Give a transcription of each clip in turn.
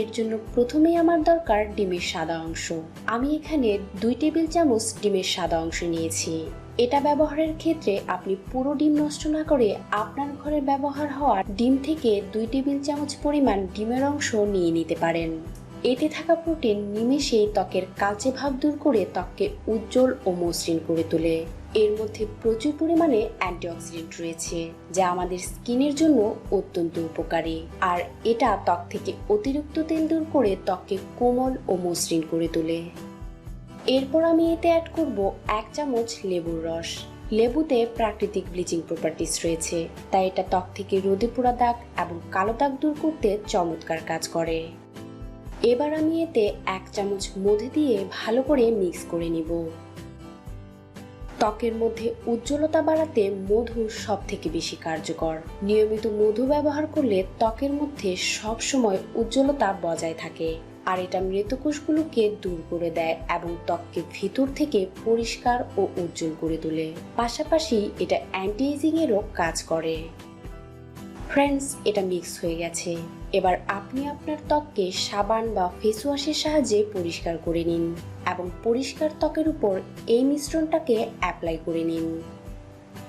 এর জন্য প্রথমেই আমার দরকার ডিমের সাদা অংশ। আমি এখানে দুই টেবিল চামচ ডিমের সাদা অংশ নিয়েছি। এটা ব্যবহারের ক্ষেত্রে আপনি পুরো ডিম নষ্ট না করে আপনার ঘরে ব্যবহার হওয়া ডিম থেকে দুই টেবিল চামচ পরিমাণ ডিমের অংশ নিয়ে নিতে পারেন। এতে থাকা প্রোটিন নিমেষেই ত্বকের কালচে ভাব দূর করে ত্বককে উজ্জ্বল ও মসৃণ করে তোলে। এর মধ্যে প্রচুর পরিমাণে অ্যান্টিঅক্সিডেন্ট রয়েছে, যা আমাদের স্কিনের জন্য অত্যন্ত উপকারী। আর এটা ত্বক থেকে অতিরিক্ত তেল দূর করে ত্বককে কোমল ও মসৃণ করে তোলে। এরপর আমি এতে অ্যাড করব এক চামচ লেবুর রস। লেবুতে প্রাকৃতিক ব্লিচিং প্রপার্টিস রয়েছে, তাই এটা ত্বক থেকে রোদে পোড়া দাগ এবং কালো দাগ দূর করতে চমৎকার কাজ করে। এবার আমি এতে এক চামচ মধু দিয়ে ভালো করে মিক্স করে নিব। ত্বকের মধ্যে উজ্জ্বলতা বাড়াতে মধু সব থেকে বেশি কার্যকর। নিয়মিত মধু ব্যবহার করলে ত্বকের মধ্যে সব সময় উজ্জ্বলতা বজায় থাকে। আর এটা মৃতকোষগুলোকে দূর করে দেয় এবং ত্বককে ভিতর থেকে পরিষ্কার ও উজ্জ্বল করে তোলে। পাশাপাশি এটা অ্যান্টি এজিং এরও কাজ করে। ফ্রেন্ডস এটা মিক্স হয়ে গেছে। এবার আপনি আপনার ত্বককে সাবান বা ফেস ওয়াশের সাহায্যে পরিষ্কার করে নিন এবং পরিষ্কার ত্বকের উপর এই মিশ্রণটাকে অ্যাপ্লাই করে নিন।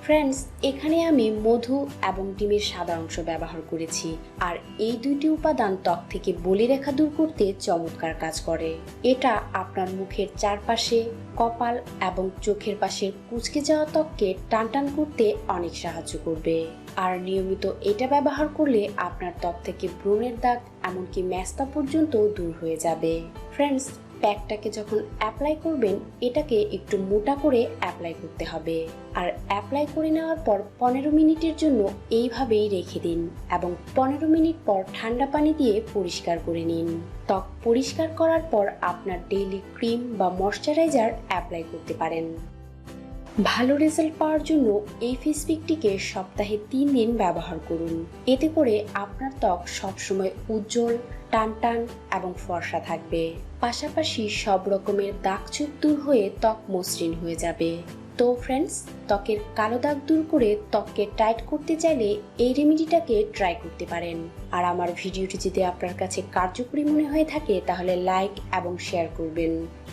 ফ্রেন্ডস এখানে আমি মধু এবং ডিমের সাদা অংশ ব্যবহার করেছি, আর এই দুইটি উপাদান ত্বক থেকে বলি রেখা দূর করতে চমৎকার কাজ করে। এটা আপনার মুখের চারপাশে, কপাল এবং চোখের পাশের কুচকে যাওয়া ত্বককে টান টান করতে অনেক সাহায্য করবে। আর নিয়মিত এটা ব্যবহার করলে আপনার ত্বক থেকে ব্রণের দাগ এমনকি ম্যাস্তা পর্যন্ত দূর হয়ে যাবে। ফ্রেন্ডস প্যাকটাকে যখন অ্যাপ্লাই করবেন, এটাকে একটু মোটা করে অ্যাপ্লাই করতে হবে। আর অ্যাপ্লাই করে নেওয়ার পর পনেরো মিনিটের জন্য এইভাবেই রেখে দিন এবং পনেরো মিনিট পর ঠান্ডা পানি দিয়ে পরিষ্কার করে নিন। ত্বক পরিষ্কার করার পর আপনার ডেইলি ক্রিম বা ময়শ্চারাইজার অ্যাপ্লাই করতে পারেন। ভালো রেজাল্ট পাওয়ার জন্য এই ফেস পিকটিকে সপ্তাহে তিন দিন ব্যবহার করুন। এতে করে আপনার ত্বক সবসময় উজ্জ্বল টান টান এবং ফর্সা থাকবে। পাশাপাশি সব রকমের দাগ চোখ দূর হয়ে ত্বক মসৃণ হয়ে যাবে। তো ফ্রেন্ডস ত্বকের কালো দাগ দূর করে ত্বককে টাইট করতে চাইলে এই রেমেডিটাকে ট্রাই করতে পারেন। আর আমার ভিডিওটি যদি আপনার কাছে কার্যকরী মনে হয়ে থাকে, তাহলে লাইক এবং শেয়ার করবেন।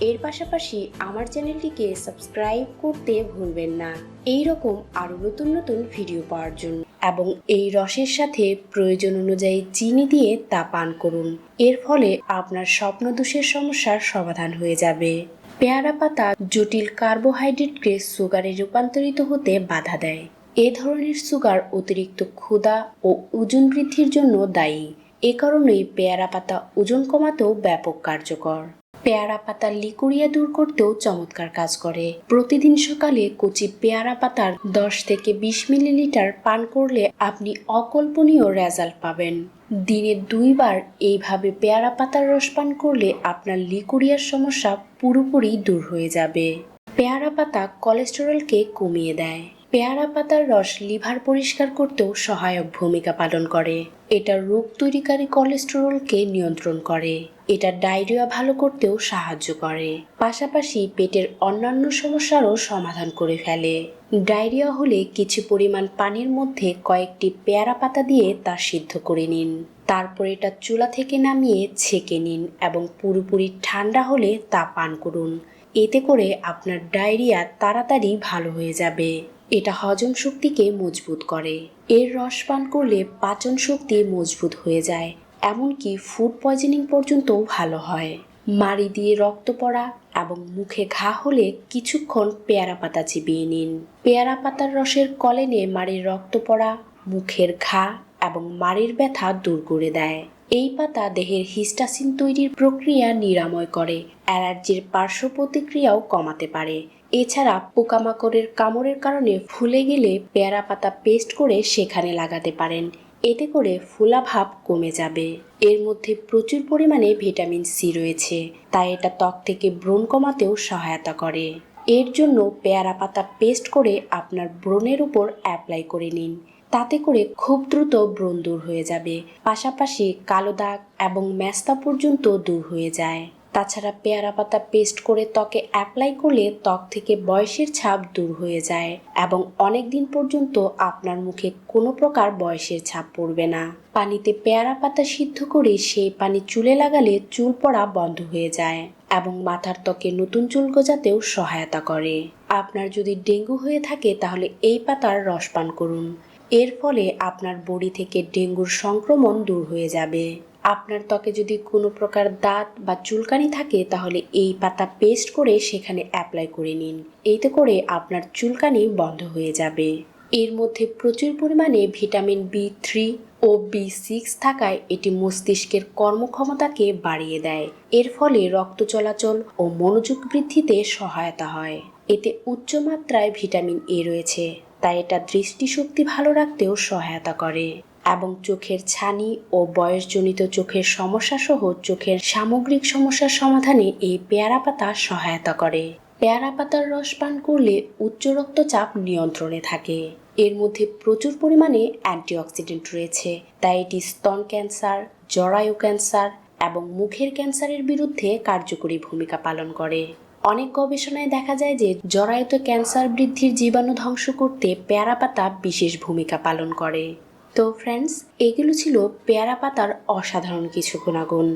এর পাশাপাশি আমার চ্যানেলটিকে সাবস্ক্রাইব করতে ভুলবেন না। এই রকম আরও নতুন নতুন ভিডিও পাওয়ার জন্য। এবং এই রসের সাথে প্রয়োজন অনুযায়ী চিনি দিয়ে তা পান করুন। এর ফলে আপনার স্বপ্নদোষের সমস্যার সমাধান হয়ে যাবে। পেয়ারা পাতা জটিল কার্বোহাইড্রেটকে সুগারে রূপান্তরিত হতে বাধা দেয়। এ ধরনের সুগার অতিরিক্ত ক্ষুধা ও ওজন বৃদ্ধির জন্য দায়ী। এ কারণেই পেয়ারা পাতা ওজন কমাতেও ব্যাপক কার্যকর। পেয়ারা পাতার লিকুরিয়া দূর করতেও চমৎকার কাজ করে। প্রতিদিন সকালে কচি পেয়ারা পাতার দশ থেকে বিশ মিলিলিটার পান করলে আপনি অকল্পনীয় রেজাল্ট পাবেন। দিনে দুইবার এইভাবে পেয়ারা পাতার রস পান করলে আপনার লিকুরিয়ার সমস্যা পুরোপুরি দূর হয়ে যাবে। পেয়ারা পাতা কোলেস্টেরলকে কমিয়ে দেয়। পেয়ারা পাতার রস লিভার পরিষ্কার করতেও সহায়ক ভূমিকা পালন করে। এটা রোগ তৈরিকারী কোলেস্টেরলকে নিয়ন্ত্রণ করে। এটা ডায়রিয়া ভালো করতেও সাহায্য করে। পাশাপাশি পেটের অন্যান্য সমস্যারও সমাধান করে ফেলে। ডায়রিয়া হলে কিছু পরিমাণ পানির মধ্যে কয়েকটি পেয়ারা পাতা দিয়ে তা সিদ্ধ করে নিন। তারপর এটা চুলা থেকে নামিয়ে ছেঁকে নিন এবং পুরোপুরি ঠান্ডা হলে তা পান করুন। এতে করে আপনার ডায়রিয়া তাড়াতাড়ি ভালো হয়ে যাবে। এটা হজম শক্তিকে মজবুত করে। এর রস পান করলে পাচন শক্তি মজবুত হয়ে যায়। এমনকি ফুড পয়জনিং পর্যন্তও ভালো হয়। মাড়ি দিয়ে রক্ত পড়া এবং মুখে ঘা হলে কিছুক্ষণ পেয়ারা পাতা চিবিয়ে নিন। পেয়ারা পাতার রসের কলেনে মাড়ির রক্ত পড়া, মুখের ঘা এবং মাড়ির ব্যথা দূর করে দেয়। এই পাতা দেহের হিস্টাসিন তৈরির প্রক্রিয়া নিরাময় করে, অ্যালার্জির পার্শ্ব প্রতিক্রিয়াও কমাতে পারে। এছাড়া পোকামাকড়ের কামড়ের কারণে ফুলে গেলে পেয়ারা পাতা পেস্ট করে সেখানে লাগাতে পারেন। এতে করে ফুলাভাব কমে যাবে। এর মধ্যে প্রচুর পরিমাণে ভিটামিন সি রয়েছে, তাই এটা ত্বক থেকে ব্রণ কমাতেও সহায়তা করে। এর জন্য পেয়ারা পাতা পেস্ট করে আপনার ব্রণের উপর অ্যাপ্লাই করে নিন। তাতে করে খুব দ্রুত ব্রণ দূর হয়ে যাবে, পাশাপাশি কালো দাগ এবং ম্যাস্তা পর্যন্ত দূর হয়ে যায়। তাছাড়া পেয়ারা পাতা পেস্ট করে ত্বকে অ্যাপ্লাই করলে ত্বক থেকে বয়সের ছাপ দূর হয়ে যায় এবং অনেক দিন পর্যন্ত আপনার মুখে কোনো প্রকার বয়সের ছাপ পড়বে না। পানিতে পেয়ারা পাতা সিদ্ধ করে সেই পানি চুলে লাগালে চুল পড়া বন্ধ হয়ে যায় এবং মাথার ত্বকে নতুন চুল গজাতেও সহায়তা করে। আপনার যদি ডেঙ্গু হয়ে থাকে তাহলে এই পাতার রস পান করুন। এর ফলে আপনার বডি থেকে ডেঙ্গুর সংক্রমণ দূর হয়ে যাবে। আপনার ত্বকে যদি কোনো প্রকার দাঁত বা চুলকানি থাকে, তাহলে এই পাতা পেস্ট করে সেখানে অ্যাপ্লাই করে নিন। এতে করে আপনার চুলকানি বন্ধ হয়ে যাবে। এর মধ্যে প্রচুর পরিমাণে ভিটামিন বি থ্রি ও বি সিক্স থাকায় এটি মস্তিষ্কের কর্মক্ষমতাকে বাড়িয়ে দেয়। এর ফলে রক্ত চলাচল ও মনোযোগ বৃদ্ধিতে সহায়তা হয়। এতে উচ্চ মাত্রায় ভিটামিন এ রয়েছে, তাই এটা দৃষ্টিশক্তি ভালো রাখতেও সহায়তা করে। এবং চোখের ছানি ও বয়সজনিত চোখের সমস্যা সহ চোখের সামগ্রিক সমস্যার সমাধানে এই পেয়ারা পাতা সহায়তা করে। পেয়ারা পাতার রস পান করলে উচ্চ রক্তচাপ নিয়ন্ত্রণে থাকে। এর মধ্যে প্রচুর পরিমাণে অ্যান্টিঅক্সিডেন্ট রয়েছে। তাই এটি স্তন ক্যান্সার, জরায়ু ক্যান্সার এবং মুখের ক্যান্সারের বিরুদ্ধে কার্যকরী ভূমিকা পালন করে। অনেক গবেষণায় দেখা যায় যে জরায়ুতে ক্যান্সার বৃদ্ধির জীবাণু ধ্বংস করতে পেয়ারা পাতা বিশেষ ভূমিকা পালন করে। তো ফ্রেন্ডস এগুলো ছিল পেয়ারা পাতার অসাধারণ কিছু গুণাগুণ।